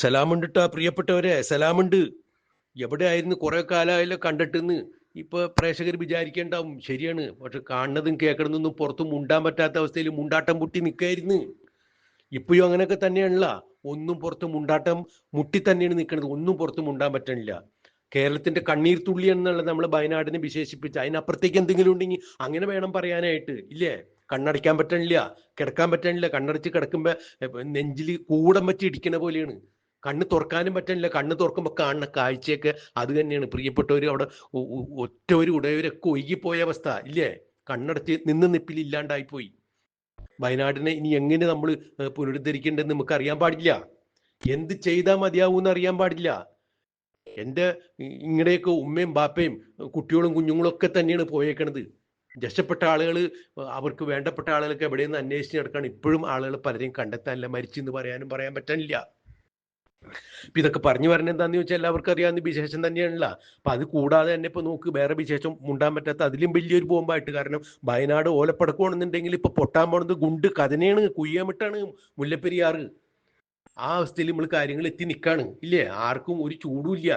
സലാമുണ്ട് ട്ടാ പ്രിയപ്പെട്ടവരെ സലാമുണ്ട്. എവിടെയായിരുന്നു കുറെ കാലമായല്ലോ കണ്ടിട്ടെന്ന് ഇപ്പൊ പ്രേക്ഷകർ വിചാരിക്കേണ്ടാവും. ശരിയാണ്. പക്ഷെ കാണുന്നതും കേൾക്കണതൊന്നും പുറത്തും മുണ്ടാൻ പറ്റാത്ത അവസ്ഥയിൽ മുണ്ടാട്ടം മുട്ടി നിൽക്കായിരുന്നു ഇപ്പോഴും അങ്ങനെയൊക്കെ തന്നെയാണല്ല. ഒന്നും പുറത്ത് മുണ്ടാട്ടം മുട്ടി തന്നെയാണ് നിൽക്കുന്നത് ഒന്നും പുറത്ത് മുണ്ടാൻ പറ്റണില്ല. കേരളത്തിന്റെ കണ്ണീർ തുള്ളി എന്നുള്ളത് നമ്മൾ വയനാടിനെ വിശേഷിപ്പിച്ച് അതിനപ്പുറത്തേക്ക് എന്തെങ്കിലും ഉണ്ടെങ്കിൽ അങ്ങനെ വേണം പറയാനായിട്ട്. ഇല്ലേ? കണ്ണടയ്ക്കാൻ പറ്റണില്ല കിടക്കാൻ പറ്റണില്ല. കണ്ണടച്ച് കിടക്കുമ്പോ നെഞ്ചിൽ കൂടം വെച്ച് ഇടിക്കണ പോലെയാണ്. കണ്ണ് തുറക്കാനും പറ്റണില്ല. കണ്ണ് തുറക്കുമ്പോൾ കാണുന്ന കാഴ്ചയൊക്കെ അത് തന്നെയാണ്. പ്രിയപ്പെട്ടവർ അവിടെ ഒ- ഒ- ഒറ്റ ഒരു ഉടയവരൊക്കെ ഒഴുകിപ്പോയ അവസ്ഥ ഇല്ലേ? കണ്ണടച്ച് നിന്ന് നിപ്പിൽ ഇല്ലാണ്ടായിപ്പോയി വയനാടിനെ ഇനി എങ്ങനെ നമ്മൾ പുനരുദ്ധരിക്കേണ്ടതെന്ന് നമുക്ക് അറിയാൻ പാടില്ല. എന്ത് ചെയ്താൽ മതിയാവൂ എന്ന് അറിയാൻ പാടില്ല. എന്റെ ഇങ്ങനെയൊക്കെ ഉമ്മയും ബാപ്പയും കുട്ടികളും കുഞ്ഞുങ്ങളും ഒക്കെ തന്നെയാണ് പോയേക്കണത്. രക്ഷപ്പെട്ട ആളുകൾ അവർക്ക് വേണ്ടപ്പെട്ട ആളുകളൊക്കെ എവിടെയെന്ന് അന്വേഷിച്ച് നടക്കാണ്. ഇപ്പോഴും ആളുകൾ പലരെയും കണ്ടെത്താനില്ല മരിച്ചെന്ന് പറയാനും പറയാൻ പറ്റാനില്ല. ഇപ്പൊ ഇതൊക്കെ പറഞ്ഞു പറഞ്ഞ എന്താന്ന് ചോദിച്ചാൽ എല്ലാവർക്കും അറിയാവുന്ന വിശേഷം തന്നെയാണല്ല. അപ്പൊ അത് കൂടാതെ തന്നെ ഇപ്പൊ നോക്ക് വേറെ വിശേഷം മുണ്ടാൻ പറ്റാത്ത അതിലും വലിയൊരു ബോംബായിട്ട്. കാരണം വയനാട് ഓലപ്പടക്കമാണെന്നുണ്ടെങ്കിൽ ഇപ്പൊ പൊട്ടാൻ പോണത് ഗുണ്ട് കഥനയാണ് കുയ്യാമിട്ടാണ് മുല്ലപ്പെരിയാറ്. ആ അവസ്ഥയിൽ നമ്മൾ കാര്യങ്ങൾ എത്തി നിൽക്കാണ് ഇല്ലേ? ആർക്കും ഒരു ചൂടുമില്ല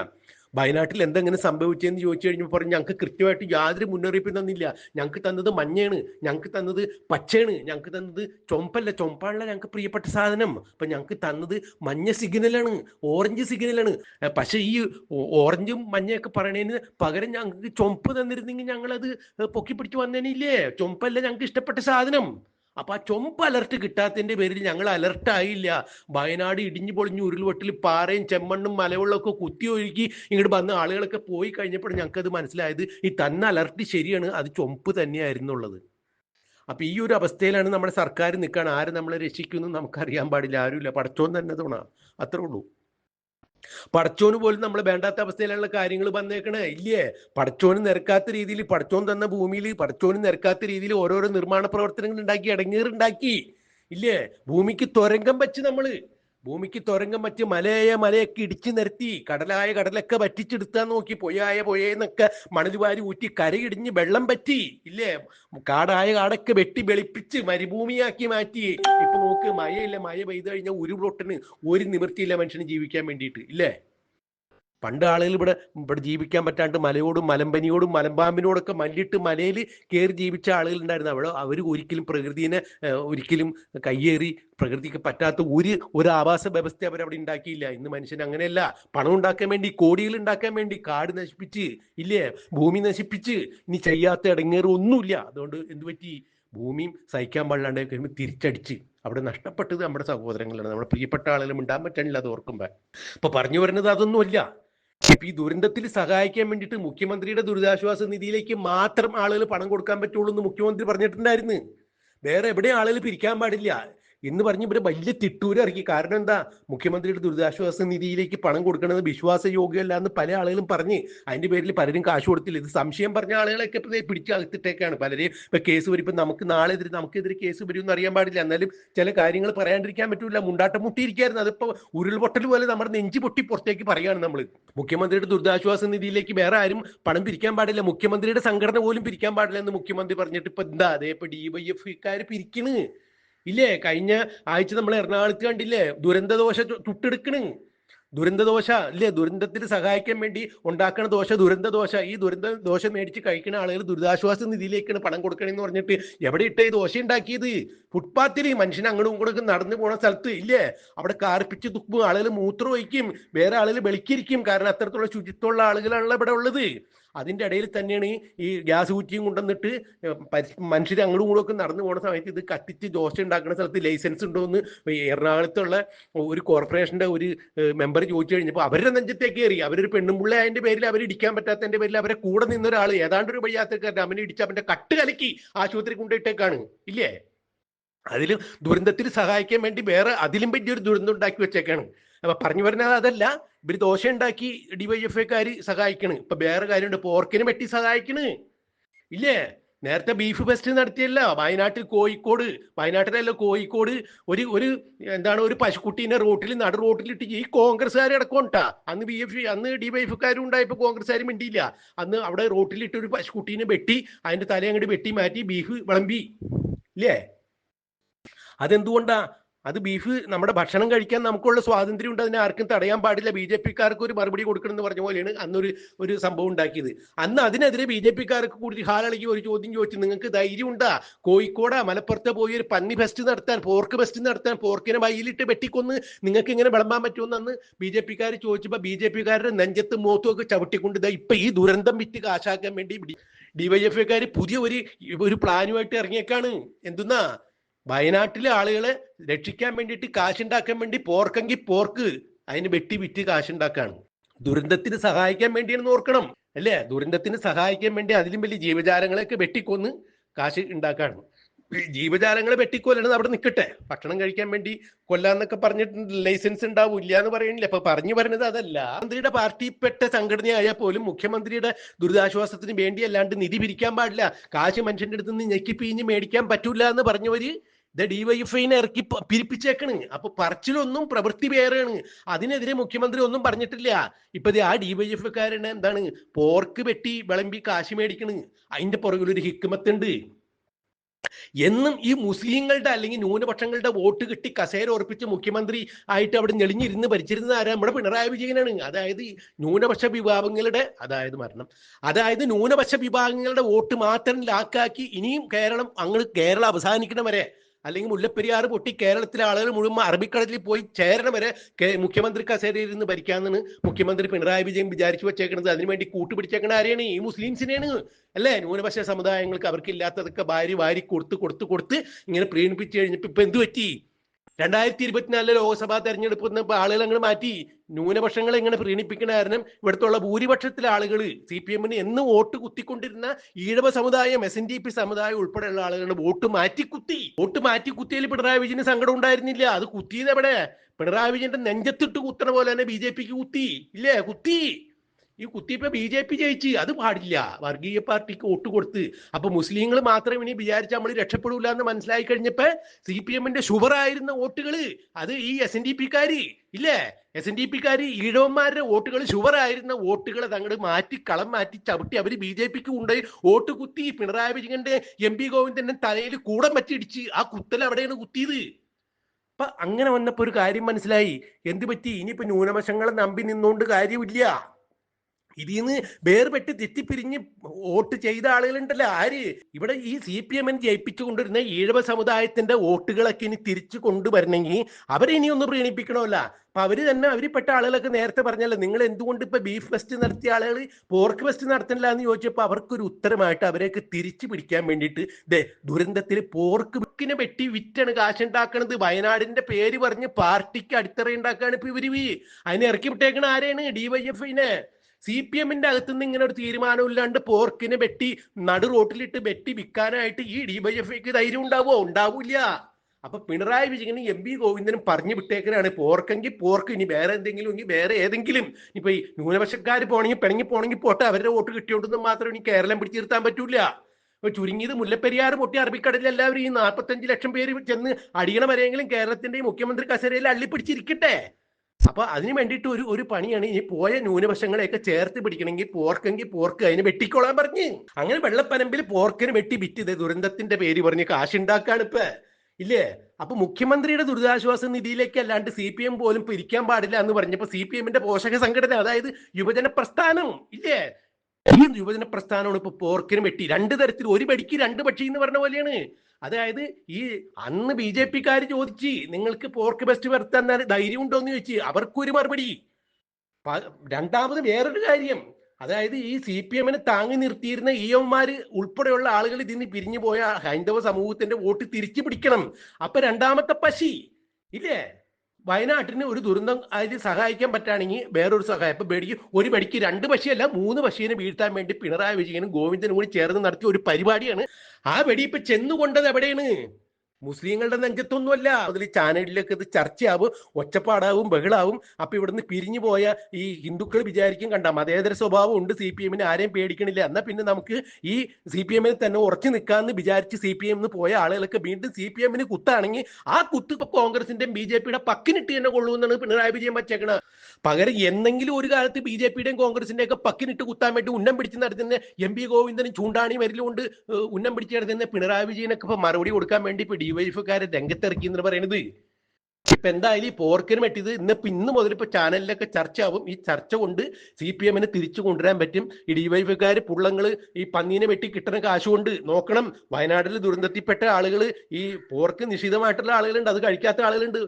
വയനാട്ടിൽ എന്തെങ്ങനെ സംഭവിച്ചതെന്ന് ചോദിച്ചു കഴിഞ്ഞപ്പോൾ പറഞ്ഞു ഞങ്ങൾക്ക് കൃത്യമായിട്ട് യാതൊരു മുന്നറിയിപ്പും തന്നില്ല. ഞങ്ങൾക്ക് തന്നത് മഞ്ഞയാണ് ഞങ്ങൾക്ക് തന്നത് പച്ചയാണ് ഞങ്ങൾക്ക് തന്നത് ചൊമ്പല്ല. ചൊമ്പാണല്ല ഞങ്ങൾക്ക് പ്രിയപ്പെട്ട സാധനം. അപ്പൊ ഞങ്ങൾക്ക് തന്നത് മഞ്ഞ സിഗ്നലാണ് ഓറഞ്ച് സിഗ്നലാണ്. പക്ഷേ ഈ ഓറഞ്ചും മഞ്ഞയൊക്കെ പറയണതിന് പകരം ഞങ്ങൾക്ക് ചൊമ്പ് തന്നിരുന്നെങ്കിൽ ഞങ്ങളത് പൊക്കി പിടിച്ച് വന്നേനില്ലേ ചൊമ്പല്ല ഞങ്ങൾക്ക് ഇഷ്ടപ്പെട്ട സാധനം. അപ്പൊ ആ ചൊമ്പ് അലർട്ട് കിട്ടാത്തതിന്റെ പേരിൽ ഞങ്ങൾ അലർട്ട് ആയില്ല. വയനാട് ഇടിഞ്ഞു പൊളിഞ്ഞു ഉരുൾവെട്ടിൽ പാറയും ചെമ്മണ്ണും മലവെള്ളമൊക്കെ കുത്തി ഒഴുകി ഇങ്ങോട്ട് വന്ന ആളുകളൊക്കെ പോയി കഴിഞ്ഞപ്പോൾ ഞങ്ങൾക്കത് മനസ്സിലായത് ഈ തന്ന അലർട്ട് ശരിയാണ് അത് ചൊമ്പ് തന്നെയായിരുന്നുള്ളത്. അപ്പൊ ഈ ഒരു അവസ്ഥയിലാണ് നമ്മുടെ സർക്കാർ നിൽക്കുകയാണ് ആരും നമ്മളെ രക്ഷിക്കുന്നു നമുക്കറിയാൻ പാടില്ല ആരുമില്ല. പടച്ചോൻ തന്നെ തോണ അത്രേ ഉള്ളൂ. പടച്ചോന് പോലും നമ്മൾ വേണ്ടാത്ത അവസ്ഥയിലുള്ള കാര്യങ്ങൾ വന്നേക്കണേ. ഇല്ലേ? പടച്ചോന് നിരക്കാത്ത രീതിയിൽ പടച്ചോൻ തന്ന ഭൂമിയിൽ പടച്ചോന് നിരക്കാത്ത രീതിയിൽ ഓരോരോ നിർമ്മാണ പ്രവർത്തനങ്ങൾ ഉണ്ടാക്കി ഇടങ്ങേറുണ്ടാക്കി ഇല്ലേ? ഭൂമിക്ക് തുരങ്കം വെച്ച് നമ്മൾ ഭൂമിക്ക് തുരങ്കം പറ്റി മലയായ മലയൊക്കെ ഇടിച്ചു നിരത്തി കടലായ കടലൊക്കെ പറ്റിച്ചെടുത്താൻ നോക്കി പൊയ്യായ പൊയേന്നൊക്കെ മണൽ വാരി ഊറ്റി കരയിടിഞ്ഞ് വെള്ളം പറ്റി ഇല്ലേ? കാടായ കാടൊക്കെ വെട്ടി വെളിപ്പിച്ച് മരുഭൂമിയാക്കി മാറ്റി. ഇപ്പൊ നോക്ക് മഴയില്ല മഴ പെയ്തു കഴിഞ്ഞാൽ ഒരു പൊട്ടിന് ഒരു നിവൃത്തിയില്ല മനുഷ്യന് ജീവിക്കാൻ വേണ്ടിയിട്ട് ഇല്ലേ? പണ്ട് ആളുകൾ ഇവിടെ ഇവിടെ ജീവിക്കാൻ പറ്റാണ്ട് മലയോടും മലമ്പനിയോടും മലമ്പാമ്പിനോടൊക്കെ മല്ലിട്ട് മലയിൽ കയറി ജീവിച്ച ആളുകൾ ഉണ്ടായിരുന്നു. അവിടെ അവർ ഒരിക്കലും പ്രകൃതിനെ ഒരിക്കലും കയ്യേറി പ്രകൃതിക്ക് പറ്റാത്ത ഒരു ഒരു ആവാസ വ്യവസ്ഥ അവരവിടെ ഉണ്ടാക്കിയില്ല. ഇന്ന് മനുഷ്യൻ അങ്ങനെയല്ല. പണം ഉണ്ടാക്കാൻ വേണ്ടി കോടികൾ ഉണ്ടാക്കാൻ വേണ്ടി കാട് നശിപ്പിച്ച് ഇല്ലേ? ഭൂമി നശിപ്പിച്ച് ഇനി ചെയ്യാത്ത ഇടങ്ങേറും ഒന്നുമില്ല. അതുകൊണ്ട് എന്ത് പറ്റി? ഭൂമിയും സഹിക്കാൻ പാടില്ലാണ്ട് കഴിയുമ്പോൾ തിരിച്ചടിച്ച് അവിടെ നഷ്ടപ്പെട്ടത് നമ്മുടെ സഹോദരങ്ങളാണ്. നമ്മുടെ പ്രിയപ്പെട്ട ആളുകളും ഉണ്ടാൻ പറ്റണില്ല അത് ഓർക്കുമ്പോൾ അപ്പൊ പറഞ്ഞു വരുന്നത് അതൊന്നുമല്ല. ഈ ദുരന്തത്തിൽ സഹായിക്കാൻ വേണ്ടിയിട്ട് മുഖ്യമന്ത്രിയുടെ ദുരിതാശ്വാസ നിധിയിലേക്ക് മാത്രം ആളുകൾ പണം കൊടുക്കാൻ പറ്റുള്ളൂ എന്ന് മുഖ്യമന്ത്രി പറഞ്ഞിട്ടുണ്ടായിരുന്നു. വേറെ എവിടെയും ആളുകൾ പിരിക്കാൻ പാടില്ല. എന്ന് പറഞ്ഞ് ഇവർ വലിയ തിട്ടൂര് ഇറക്കി കാരണം എന്താ? മുഖ്യമന്ത്രിയുടെ ദുരിതാശ്വാസ നിധിയിലേക്ക് പണം കൊടുക്കുന്നത് വിശ്വാസയോഗ്യമല്ല എന്ന് പല ആളുകളും പറഞ്ഞ് അതിന്റെ പേരിൽ പലരും കാശ് കൊടുത്തില്ല. ഇത് സംശയം പറഞ്ഞ ആളുകളൊക്കെ ഇപ്പൊ പിടിച്ചകത്തിട്ടേക്കാണ് പലരെയും ഇപ്പൊ കേസ് വരും. ഇപ്പൊ നമുക്ക് നാളെ എതിരെ നമുക്കെതിരെ കേസ് വരും എന്ന് അറിയാൻ പാടില്ല. എന്നാലും ചില കാര്യങ്ങൾ പറയാണ്ടിരിക്കാൻ പറ്റൂല. മുണ്ടാട്ടം മുട്ടിയിരിക്കായിരുന്നു. അതിപ്പോ ഉരുൾപൊട്ടൽ പോലെ നമ്മുടെ നെഞ്ചി പൊട്ടി പുറത്തേക്ക് പറയാണ് നമ്മൾ മുഖ്യമന്ത്രിയുടെ ദുരിതാശ്വാസ നിധിയിലേക്ക് വേറെ ആരും പണം പിരിക്കാൻ പാടില്ല. മുഖ്യമന്ത്രിയുടെ സംഘടന പോലും പിരിക്കാൻ പാടില്ല എന്ന് മുഖ്യമന്ത്രി പറഞ്ഞിട്ട് ഇപ്പൊ എന്താ? അതേ ഇപ്പൊ ഡിവൈഎഫ്കാര് പിരിക്കണ്. ഇല്ലേ? കഴിഞ്ഞ ആഴ്ച നമ്മൾ എറണാകുളത്ത് കണ്ടില്ലേ? ദുരന്തദോഷ ചു- ചുട്ടെടുക്കണ്. ദുരന്തദോശ ഇല്ലേ? ദുരന്തത്തിന് സഹായിക്കാൻ വേണ്ടി ഉണ്ടാക്കണ ദോശ ദുരന്തദോശ ഈ ദുരന്ത ദോശ മേടിച്ച് കഴിക്കുന്ന ആളുകൾ ദുരിതാശ്വാസ നിധിയിലേക്കാണ് പണം കൊടുക്കണമെന്ന് പറഞ്ഞിട്ട് എവിടെ ഇട്ട ഈ ദോശ ഉണ്ടാക്കിയത് ഫുട്പാത്തിൽ മനുഷ്യൻ അങ്ങോട്ടും ഇങ്ങോട്ടും നടന്നു പോണ സ്ഥലത്ത് ഇല്ലേ? അവിടെ കാർപ്പിച്ച് തുപ്പും ആളുകൾ മൂത്രം ഒഴിക്കും വേറെ ആളുകൾ വെളിക്കിരിക്കും കാരണം അത്തരത്തിലുള്ള ശുചിത്വമുള്ള ആളുകളാണല്ലോ ഇവിടെ ഉള്ളത്. അതിന്റെ ഇടയിൽ തന്നെയാണ് ഈ- ഗ്യാസ് കുറ്റിയും കൊണ്ടുവന്നിട്ട് മനുഷ്യർ അങ്ങോട്ടും ഇങ്ങോട്ടും ഒക്കെ നടന്നു പോകുന്ന സമയത്ത് ഇത് കത്തിച്ച് ദോശ ഉണ്ടാക്കുന്ന സ്ഥലത്ത് ലൈസൻസ് ഉണ്ടോ എന്ന് എറണാകുളത്തുള്ള ഒരു കോർപ്പറേഷന്റെ ഒരു മെമ്പർ ചോദിച്ചു കഴിഞ്ഞപ്പോൾ അവരുടെ നെഞ്ചത്തേക്ക് കയറി. അവരൊരു പെണ്ണുമ്പിള്ള അതിന്റെ പേരിൽ അവർ ഇടിക്കാൻ പറ്റാത്തതിന്റെ പേരിൽ അവരെ കൂടെ നിന്ന ഒരാൾ ഏതാണ്ട് ഒരു വയ്യാത്തക്കാരൻ അവനെ ഇടിച്ച് അവന്റെ കട്ട് കലക്കി ആശുപത്രി കൊണ്ടിട്ടേക്കാണ് ഇല്ലേ? അതിൽ ദുരന്തത്തിൽ സഹായിക്കാൻ വേണ്ടി വേറെ അതിലും വലിയൊരു ദുരന്തം ഉണ്ടാക്കി വെച്ചേക്കാണ്. അപ്പൊ പറഞ്ഞു വരുന്നത് അതല്ല ഇവർ ദോശ ഉണ്ടാക്കി ഡിവൈഎഫ്ഐക്കാര് സഹായിക്കണ്. ഇപ്പൊ വേറെ കാര്യമുണ്ട്. പോർക്കിന് വെട്ടി സഹായിക്കണ്. ഇല്ലേ? നേരത്തെ ബീഫ് ഫെസ്റ്റ് നടത്തിയല്ല. വയനാട്ടിൽ കോഴിക്കോട് വയനാട്ടിലല്ല കോഴിക്കോട്. ഒരു ഒരു എന്താണ് ഒരു പശുക്കുട്ടീനെ റോട്ടിൽ നടു റോട്ടിലിട്ട് ഈ കോൺഗ്രസ്സുകാർ അടക്കമുണ്ടാ. അന്ന് ബി എഫ് അന്ന് ഡിവൈഎഫ്കാരും ഉണ്ടായപ്പോ കോൺഗ്രസ്സുകാർ മിണ്ടിയില്ല. അന്ന് അവിടെ റോട്ടിലിട്ട് ഒരു പശുക്കുട്ടീനെ വെട്ടി അതിന്റെ തല അങ്ങോട്ട് വെട്ടി മാറ്റി ബീഫ് വിളമ്പി. ഇല്ലേ? അതെന്തുകൊണ്ടാ? അത് ബീഫ് നമ്മുടെ ഭക്ഷണം കഴിക്കാൻ നമുക്കുള്ള സ്വാതന്ത്ര്യം ഉണ്ട്. അതിനെ ആർക്കും തടയാൻ പാടില്ല. ബി ജെ പിക്കാർക്ക് ഒരു മറുപടി കൊടുക്കണം എന്ന് പറഞ്ഞ പോലെയാണ് അന്നൊരു ഒരു സംഭവം ഉണ്ടാക്കിയത്. അന്ന് അതിനെതിരെ ബി ജെ പിക്കാർക്ക് കൂടി ഹാളിളക്കി ഒരു ചോദ്യം ചോദിച്ചു. നിങ്ങൾക്ക് ധൈര്യം ഉണ്ടാ കോഴിക്കോട്? മലപ്പുറത്ത് പോയി ഒരു പന്നി ഫെസ്റ്റ് നടത്താൻ പോർക്ക് ഫെസ്റ്റ് നടത്താൻ പോർക്കിനെ വൈയിലിട്ട് വെട്ടിക്കൊന്ന്. നിങ്ങൾക്ക് ഇങ്ങനെ വിളമ്പാൻ പറ്റുമെന്ന് അന്ന് ബി ജെ പിക്കാർ ചോദിച്ചപ്പോൾ ബി ജെ പിക്കാരുടെ നെഞ്ചത്ത് മുഖത്തുമൊക്കെ ചവിട്ടിക്കൊണ്ട് ഇപ്പൊ ഈ ദുരന്തം വിറ്റ് കാശാക്കാൻ വേണ്ടി ഡിവൈഎഫ്ഐക്കാർ പുതിയ ഒരു ഒരു പ്ലാനുമായിട്ട് ഇറങ്ങിയേക്കാണ്. എന്തുന്നാ? വയനാട്ടിലെ ആളുകളെ രക്ഷിക്കാൻ വേണ്ടിയിട്ട് കാശുണ്ടാക്കാൻ വേണ്ടി പോർക്കെങ്കിൽ പോർക്ക്. അതിന് വെട്ടി വിറ്റ് കാശുണ്ടാക്കാണ്. ദുരന്തത്തിന് സഹായിക്കാൻ വേണ്ടിയാണെന്ന് ഓർക്കണം അല്ലേ? ദുരന്തത്തിന് സഹായിക്കാൻ വേണ്ടി അതിലും വലിയ ജീവജാലങ്ങളെയൊക്കെ വെട്ടിക്കൊന്ന് കാശ് ഉണ്ടാക്കാണ്. ജീവജാലങ്ങളെ വെട്ടിക്കൊല്ലണത് അവിടെ നിൽക്കട്ടെ ഭക്ഷണം കഴിക്കാൻ വേണ്ടി കൊല്ലാന്നൊക്കെ പറഞ്ഞിട്ട് ലൈസൻസ് ഉണ്ടാവില്ല എന്ന് പറയണില്ല അപ്പൊ പറഞ്ഞു വരുന്നത് അതല്ല. മന്ത്രിയുടെ പാർട്ടിപ്പെട്ട സംഘടനയായാൽ പോലും മുഖ്യമന്ത്രിയുടെ ദുരിതാശ്വാസത്തിന് വേണ്ടി അല്ലാണ്ട് നിധി പിരിക്കാൻ പാടില്ല. കാശ് മനുഷ്യന്റെ അടുത്ത് നിന്ന് ഞെക്കി പിഴിഞ്ഞ് മേടിക്കാൻ പറ്റൂല എന്ന് പറഞ്ഞവര് ഡിവൈഎഫ്ഐനെ ഇറക്കി പിരിപ്പിച്ചേക്കണ്. അപ്പൊ പറച്ചിലൊന്നും പ്രവൃത്തി വേറെയാണ് അതിനെതിരെ മുഖ്യമന്ത്രി ഒന്നും പറഞ്ഞിട്ടില്ല. ഇപ്പൊ ആ ഡിവൈഎഫ്ഐക്കാരനെ എന്താണ്? പോർക്ക് വെട്ടി വിളമ്പി കാശ് മേടിക്കണ്. അതിന്റെ പുറകിലൊരു ഹിക്കുമത്തുണ്ട് എന്നും ഈ മുസ്ലിങ്ങളുടെ അല്ലെങ്കിൽ ന്യൂനപക്ഷങ്ങളുടെ വോട്ട് കിട്ടി കസേര ഉറപ്പിച്ച് മുഖ്യമന്ത്രി ആയിട്ട് അവിടെ ഞെളിഞ്ഞിരുന്ന് ഭരിച്ചിരുന്ന ആരാ? നമ്മുടെ പിണറായി വിജയനാണ്. അതായത് ന്യൂനപക്ഷ വിഭാഗങ്ങളുടെ അതായത് മരണം. അതായത് ന്യൂനപക്ഷ വിഭാഗങ്ങളുടെ വോട്ട് മാത്രം ലാക്കാക്കി ഇനിയും കേരളം അങ്ങ് കേരളം അവസാനിക്കണം വരെ അല്ലെങ്കിൽ മുല്ലപ്പെരിയാർ പൊട്ടി കേരളത്തിലെ ആളുകൾ മുഴുവൻ അറബിക്കടലിൽ പോയി ചേരണം വരെ മുഖ്യമന്ത്രി കസേരയിൽ ഇരുന്ന് ഭരിക്കാമെന്നാണ് മുഖ്യമന്ത്രി പിണറായി വിജയൻ വിചാരിച്ചു വെച്ചേക്കുന്നത് അതിനുവേണ്ടി കൂട്ടുപിടിച്ചേക്കണ ആരെയാണ്? ഈ മുസ്ലിംസിനെയാണ്. അല്ലേ? ന്യൂനപക്ഷ സമുദായങ്ങൾക്ക് അവർക്കില്ലാത്തതൊക്കെ ഭാര്യ വാരി കൊടുത്ത് കൊടുത്ത് കൊടുത്ത് ഇങ്ങനെ പ്രീണിപ്പിച്ച് കഴിഞ്ഞിട്ട് ഇപ്പൊ എന്ത് പറ്റി? രണ്ടായിരത്തി ഇരുപത്തിനാലിലെ ലോക്സഭാ തെരഞ്ഞെടുപ്പ് ആളുകൾ അങ്ങ് മാറ്റി. ന്യൂനപക്ഷങ്ങളെ എങ്ങനെ പ്രീണിപ്പിക്കണ കാരണം ഇവിടുത്തുള്ള ഭൂരിപക്ഷത്തിലെ ആളുകൾ സി പി എമ്മിന് എന്ന് വോട്ട് കുത്തിക്കൊണ്ടിരുന്ന ഈഴവ സമുദായം എസ് എൻ ഡി പി സമുദായം ഉൾപ്പെടെയുള്ള ആളുകളുടെ വോട്ട് മാറ്റി കുത്തി. വോട്ട് മാറ്റി കുത്തിയതിൽ പിണറായി വിജയന് സങ്കടം ഉണ്ടായിരുന്നില്ല. അത് കുത്തിയത് എവിടെ? പിണറായി വിജയന്റെ നെഞ്ചത്തിട്ട് കുത്തണ പോലെ തന്നെ ബി ജെ പിക്ക് കുത്തി. ഇല്ലേ? കുത്തി. ഈ കുത്തിയപ്പോ ബി ജെ പി ജയിച്ച്. അത് പാടില്ല. വർഗീയ പാർട്ടിക്ക് വോട്ട് കൊടുത്ത്. അപ്പൊ മുസ്ലിങ്ങൾ മാത്രം ഇനി വിചാരിച്ച നമ്മൾ രക്ഷപ്പെടൂല എന്ന് മനസ്സിലായി കഴിഞ്ഞപ്പോ സി പി എമ്മിന്റെ ഷുവറായിരുന്ന വോട്ടുകൾ അത് ഈ എസ് എൻ ഡി പിക്കാര്. ഇല്ലേ? എസ് എൻ ഡി പിക്കാര് ഈഴവന്മാരുടെ വോട്ടുകൾ ഷുവറായിരുന്ന വോട്ടുകളെ തങ്ങട് മാറ്റി കളം മാറ്റി ചവിട്ടി അവർ ബി ജെ പിക്ക് കൊണ്ടുപോയി വോട്ട് കുത്തി പിണറായി വിജയന്റെ എം പി ഗോവിന്ദന്റെ തലയിൽ കൂടം പറ്റിയിടിച്ച് ആ കുത്തൽ അവിടെയാണ് കുത്തിയത്. അപ്പൊ അങ്ങനെ വന്നപ്പോ ഒരു കാര്യം മനസ്സിലായി. എന്ത് പറ്റി? ഇനിയിപ്പോ ന്യൂനപക്ഷങ്ങളെ നമ്പി നിന്നുകൊണ്ട് കാര്യമില്ല. ഇതിന്ന് വേർപെട്ട് തെറ്റിപ്പിരിഞ്ഞ് വോട്ട് ചെയ്ത ആളുകളുണ്ടല്ലോ ആര്? ഇവിടെ ഈ സി പി എമ്മിന് ജയിപ്പിച്ചു കൊണ്ടിരുന്ന ഈഴവ സമുദായത്തിന്റെ വോട്ടുകളൊക്കെ ഇനി തിരിച്ചു കൊണ്ടുവരണമെങ്കിൽ അവരെ ഇനി ഒന്ന് പ്രീണിപ്പിക്കണമല്ല. അപ്പൊ അവർ തന്നെ അവർ പെട്ട ആളുകളൊക്കെ നേരത്തെ പറഞ്ഞല്ലോ നിങ്ങൾ എന്തുകൊണ്ട് ഇപ്പൊ ബീഫ് ഫെസ്റ്റ് നടത്തിയ ആളുകൾ പോർക്ക് ഫെസ്റ്റ് നടത്തണില്ല എന്ന് ചോദിച്ചപ്പോൾ അവർക്കൊരു ഉത്തരമായിട്ട് അവരെയൊക്കെ തിരിച്ചു പിടിക്കാൻ വേണ്ടിയിട്ട് ദേ ദുരന്തത്തിൽ പോർക്ക് ബുക്കിനെ വെട്ടി വിറ്റാണ് കാശുണ്ടാക്കണത്. വയനാടിന്റെ പേര് പറഞ്ഞ് പാർട്ടിക്ക് അടിത്തറ ഉണ്ടാക്കാണ് ഇപ്പൊ ഇവർ. അതിനെ ഇറക്കി വിട്ടേക്കണ ആരെയാണ് ഡിവൈഎഫ്ഐനെ സി പി എമ്മിന്റെ അകത്തുനിന്ന് ഇങ്ങനെ ഒരു തീരുമാനമില്ലാണ്ട് പോർക്കിനെ വെട്ടി നടു റോട്ടിലിട്ട് വെട്ടി വിൽക്കാനായിട്ട് ഈ ഡി വൈ എഫ് ഐക്ക് ധൈര്യം ഉണ്ടാവുമോ ഉണ്ടാവില്ല. അപ്പൊ പിണറായി വിജയനും എം പി ഗോവിന്ദനും പറഞ്ഞു വിട്ടേക്കനാണ് പോർക്കെങ്കിൽ പോർക്ക് ഇനി വേറെ എന്തെങ്കിലും എങ്കിൽ വേറെ ഏതെങ്കിലും. ഇപ്പൊ ഈ ന്യൂനപക്ഷക്കാർ പോണെങ്കിൽ പിണങ്ങി പോണെങ്കിൽ പോട്ടെ അവരുടെ വോട്ട് കിട്ടിയോണ്ടെന്ന് മാത്രം ഇനി കേരളം പിടിച്ചു നിർത്താൻ പറ്റൂല. ഇപ്പൊ ചുരുങ്ങിയത് മുല്ലപ്പെരിയാർ പൊട്ടി അറബിക്കടലിൽ എല്ലാവരും ഈ നാൽപ്പത്തഞ്ച് ലക്ഷം പേര് ചെന്ന് അടിയണ വരെയെങ്കിലും കേരളത്തിന്റെ മുഖ്യമന്ത്രി കസേരയിൽ അള്ളിപ്പിടിച്ചിരിക്കട്ടെ. അപ്പൊ അതിന് വേണ്ടിയിട്ട് ഒരു ഒരു പണിയാണ് ഇനി പോയ ന്യൂനപക്ഷങ്ങളെയൊക്കെ ചേർത്ത് പിടിക്കണമെങ്കിൽ പോർക്കെങ്കിൽ പോർക്ക് അതിന് വെട്ടിക്കോളാൻ പറഞ്ഞ്. അങ്ങനെ വെള്ളപ്പനമ്പിൽ പോർക്കിന് വെട്ടി വിറ്റിത് ദുരന്തത്തിന്റെ പേര് പറഞ്ഞ് കാശുണ്ടാക്കാണ് ഇപ്പൊ. ഇല്ലേ? അപ്പൊ മുഖ്യമന്ത്രിയുടെ ദുരിതാശ്വാസ നിധിയിലേക്ക് അല്ലാണ്ട് സി പി എം പോലും പിരിക്കാൻ പാടില്ല എന്ന് പറഞ്ഞപ്പോ സി പി എമ്മിന്റെ പോഷക സംഘടന അതായത് യുവജന പ്രസ്ഥാനം ഇല്ലേ? ഈ യുവജന പ്രസ്ഥാനമാണ് ഇപ്പൊ പോർക്കിന് വെട്ടി. രണ്ട് തരത്തിൽ ഒരു പടിക്ക് രണ്ട് പക്ഷി എന്ന് പറഞ്ഞ പോലെയാണ്. അതായത് ഈ അന്ന് ബി ജെ പിക്കാർ ചോദിച്ച് നിങ്ങൾക്ക് പോർക്ക് ബെസ്റ്റ് വരുത്താൻ ധൈര്യം ഉണ്ടോ എന്ന് ചോദിച്ച് അവർക്കൊരു മറുപടി. രണ്ടാമത് വേറൊരു കാര്യം. അതായത് ഈ സി പി എമ്മിനെ താങ്ങി നിർത്തിയിരുന്ന ഇ എംമാര് ഉൾപ്പെടെയുള്ള ആളുകൾ ഇതിന് പിരിഞ്ഞു പോയ ഹൈന്ദവ സമൂഹത്തിന്റെ വോട്ട് തിരിച്ചു പിടിക്കണം. അപ്പൊ രണ്ടാമത്തെ പശി ഇല്ലേ? വയനാട്ടിന് ഒരു ദുരന്തം അതിൽ സഹായിക്കാൻ പറ്റുകയാണെങ്കിൽ വേറൊരു സഹായം. ഇപ്പൊ പേടിക്ക് ഒരു പടിക്ക് രണ്ട് പശിയല്ല മൂന്ന് പശീനെ വീഴ്ത്താൻ വേണ്ടി പിണറായി വിജയനും ഗോവിന്ദനും കൂടി ചേർന്ന് നടത്തിയ ഒരു പരിപാടിയാണ്. ആ വെടി ഇപ്പൊ ചെന്നുകൊണ്ടത് എവിടെയാണ്? മുസ്ലിങ്ങളുടെ നെഞ്ചത്തൊന്നുമല്ല അതിൽ ചാനലിലൊക്കെ ഇത് ചർച്ചയാവും ഒച്ചപ്പാടാവും ബഹളാവും. അപ്പൊ ഇവിടുന്ന് പിരിഞ്ഞു പോയ ഈ ഹിന്ദുക്കൾ വിചാരിക്കും കണ്ട മതേതര സ്വഭാവം ഉണ്ട് സി പി എമ്മിന് ആരെയും പേടിക്കണില്ല. എന്നാ പിന്നെ നമുക്ക് ഈ സി പി എമ്മിനെ തന്നെ ഉറച്ചു നിൽക്കാന്ന് വിചാരിച്ച് സി പി എമ്മിന് പോയ ആളുകളൊക്കെ വീണ്ടും സി പി എമ്മിന് കുത്താണെങ്കിൽ ആ കുത്ത് കോൺഗ്രസിന്റെയും ബി ജെ പിയുടെ പക്കിനിട്ട് തന്നെ കൊള്ളുമെന്നാണ് പിണറായി വിജയൻ വച്ചേക്കണ പകരം എന്തെങ്കിലും ഒരു കാലത്ത് ബി ജെ പിയുടെയും കോൺഗ്രസിന്റെയും ഒക്കെ പക്കിനിട്ട് കുത്താൻ വേണ്ടി ഉന്നം പിടിച്ച് നടത്തുന്ന എം പി ഗോവിന്ദനും ചൂണ്ടാണി മരിലുകൊണ്ട് ഉന്നം പിടിച്ച് നടത്തുന്ന പിണറായി വിജയനൊക്കെ ഇപ്പൊ മറുപടി കൊടുക്കാൻ വേണ്ടി ഇപ്പൊ ഡിവൈഎഫ്കാരെ രംഗത്തിറക്കി എന്ന് പറയുന്നത്. ഇപ്പൊ എന്തായാലും ഈ പോർക്കിന് പറ്റിയത് ഇന്ന് ഇപ്പൊ ഇന്ന് മുതൽ ഇപ്പൊ ചാനലിലൊക്കെ ചർച്ച ആവും ഈ ചർച്ച കൊണ്ട് സി പി എമ്മിനെ തിരിച്ചു കൊണ്ടുവരാൻ പറ്റും. ഈ ഡിവൈഫുകാർ പുള്ളങ്ങൾ ഈ പന്നീനെ വെട്ടി കിട്ടുന്ന കാശ് കൊണ്ട് നോക്കണം. വയനാട്ടിൽ ദുരന്തത്തിൽപ്പെട്ട ആളുകൾ ഈ പോർക്ക് നിഷിദ്ധമായിട്ടുള്ള ആളുകളുണ്ട് അത് കഴിക്കാത്ത ആളുകളുണ്ട്.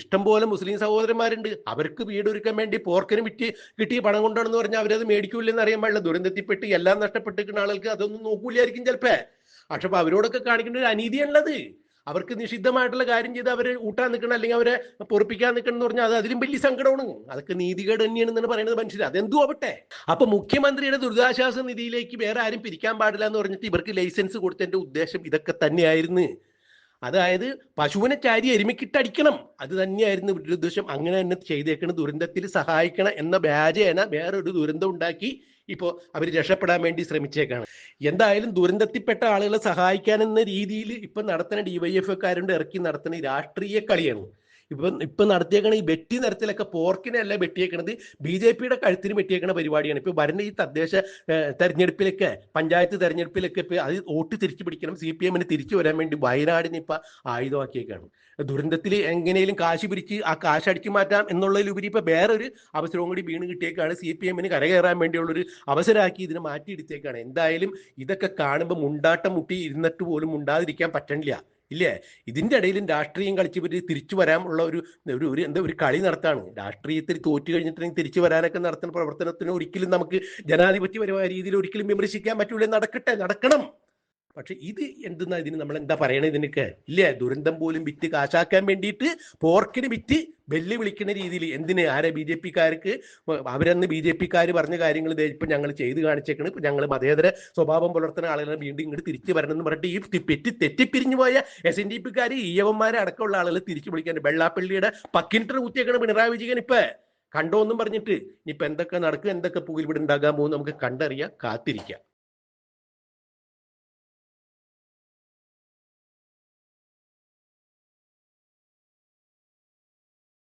ഇഷ്ടംപോലെ മുസ്ലിം സഹോദരന്മാരുണ്ട്. അവർക്ക് വീടൊരുക്കാൻ വേണ്ടി പോർക്കിന് വിറ്റ് കിട്ടിയ പണം കൊണ്ടാണെന്ന് പറഞ്ഞാൽ അവരത് മേടിക്കൂലെന്ന് അറിയാൻ പാടില്ല. ദുരന്തത്തിൽപ്പെട്ട് എല്ലാം നഷ്ടപ്പെട്ടിരിക്കുന്ന ആളുകൾക്ക് അതൊന്നും നോക്കൂലായിരിക്കും ചിലപ്പോ. പക്ഷെ അവരോടൊക്കെ കാണിക്കേണ്ട ഒരു അനീതിയാണുള്ളത്. അവർക്ക് നിഷിദ്ധമായിട്ടുള്ള കാര്യം ചെയ്ത് അവരെ ഊട്ടാൻ നിൽക്കണം അല്ലെങ്കിൽ അവരെ പൊറപ്പിക്കാൻ നിൽക്കണം എന്ന് പറഞ്ഞാൽ അത് അതിലും വലിയ സങ്കടമാണ്. അതൊക്കെ നീതികേട് തന്നെയാണെന്നാണ് പറയുന്നത് മനുഷ്യർ അതെന്തോ ആവട്ടെ. അപ്പൊ മുഖ്യമന്ത്രിയുടെ ദുരിതാശ്വാസ നിധിയിലേക്ക് വേറെ ആരും പിരിക്കാൻ പാടില്ല എന്ന് പറഞ്ഞിട്ട് ഇവർക്ക് ലൈസൻസ് കൊടുത്തതിന്റെ ഉദ്ദേശം ഇതൊക്കെ തന്നെയായിരുന്നു. അതായത് പശുവിനെ ചാരി എരുമക്കിട്ടടിക്കണം. അത് തന്നെയായിരുന്നു ഇവരുടെ ഉദ്ദേശം. അങ്ങനെ തന്നെ ചെയ്തേക്കണം ദുരന്തത്തിൽ സഹായിക്കണം എന്ന വ്യാജേന വേറൊരു ദുരന്തം ഉണ്ടാക്കി ഇപ്പോൾ അവർ രക്ഷപ്പെടാൻ വേണ്ടി ശ്രമിച്ചേക്കാണ്. എന്തായാലും ദുരന്തത്തിൽപ്പെട്ട ആളുകളെ സഹായിക്കാനെന്ന രീതിയിൽ ഇപ്പം നടത്തുന്ന ഡിവൈഎഫ്കാരുണ്ട് ഇറക്കി നടത്തുന്ന രാഷ്ട്രീയ കളിയാണ്. ഇപ്പൊ ഇപ്പൊ നടത്തിയേക്കണ ഈ വെട്ടി നിരത്തിലൊക്കെ പോർക്കിനെ അല്ല വെട്ടിയേക്കണത്? ബി ജെ പിയുടെ കഴുത്തിന് വെട്ടിയേക്കണ പരിപാടിയാണ്. ഇപ്പൊ വരുന്ന ഈ തദ്ദേശ തെരഞ്ഞെടുപ്പിലൊക്കെ പഞ്ചായത്ത് തെരഞ്ഞെടുപ്പിലൊക്കെ ഇപ്പൊ അത് വോട്ട് തിരിച്ചു പിടിക്കണം സി പി എമ്മിന് തിരിച്ചു വരാൻ വേണ്ടി വയനാടിനെ ഇപ്പൊ ആയുധമാക്കിയേക്കാണ്. ദുരന്തത്തിൽ എങ്ങനെയും കാശ് പിരിച്ച് ആ കാശ് അടിച്ചു മാറ്റാം എന്നുള്ളതിലുപരി ഇപ്പൊ വേറൊരു അവസരവും കൂടി വീണ് കിട്ടിയേക്കാണ് സി പി എമ്മിന് കരകയറാൻ വേണ്ടിയുള്ളൊരു അവസരമാക്കി ഇതിനെ മാറ്റിയെടുത്തേക്കാണ്. എന്തായാലും ഇതൊക്കെ കാണുമ്പോൾ മുണ്ടാട്ടം മുട്ടി ഇരുന്നിട്ട് പോലും മുണ്ടാതിരിക്കാൻ പറ്റണില്ല. ഇല്ലേ? ഇതിന്റെ ഇടയിലും രാഷ്ട്രീയം കളിച്ച് ഇവർ തിരിച്ചു വരാനുള്ള ഒരു ഒരു ഒരു എന്താ ഒരു കളി നടത്താണ്. രാഷ്ട്രീയത്തിൽ തോറ്റു കഴിഞ്ഞിട്ടുണ്ടെങ്കിൽ തിരിച്ചു വരാനൊക്കെ നടത്തുന്ന പ്രവർത്തനത്തിന് ഒരിക്കലും നമുക്ക് ജനാധിപത്യപരമായ രീതിയിൽ ഒരിക്കലും വിമർശിക്കാൻ പറ്റൂല. നടക്കട്ടെ നടക്കണം. പക്ഷെ ഇത് എന്തെന്നാ ഇതിന് നമ്മൾ എന്താ പറയണേ ഇതിനൊക്കെ? ഇല്ലേ? ദുരന്തം പോലും വിറ്റ് കാശാക്കാൻ വേണ്ടിയിട്ട് പോർക്കിന് വിറ്റ് വെല്ലു വിളിക്കുന്ന രീതിയിൽ എന്തിന്? ആരെ ബി ജെ പിക്കാർക്ക്? അവരന്ന് ബി ജെ പിക്കാർ പറഞ്ഞ കാര്യങ്ങൾ ഇപ്പം ഞങ്ങൾ ചെയ്ത് കാണിച്ചേക്കണം. ഇപ്പം ഞങ്ങൾ മതേതര സ്വഭാവം പുലർത്തുന്ന ആളുകളെ വീണ്ടും ഇങ്ങോട്ട് തിരിച്ചു എന്ന് പറഞ്ഞിട്ട് ഈ തെറ്റി തെറ്റിപ്പിരിഞ്ഞു പോയ എസ് എൻ ഡി പിക്കാർ ഈയവന്മാരെ അടക്കമുള്ള ആളുകൾ തിരിച്ചു വിളിക്കാൻ വെള്ളാപ്പള്ളിയുടെ പക്കിന്റർ കുത്തിയേക്കണ പിണറായി വിജയൻ ഇപ്പൊ. കണ്ടോ എന്നും പറഞ്ഞിട്ട് ഇനിയിപ്പോൾ എന്തൊക്കെ നടക്കും എന്തൊക്കെ പുകയിൽ ഇവിടെ ഉണ്ടാകാൻ പോകും നമുക്ക് കണ്ടറിയാം കാത്തിരിക്കാം.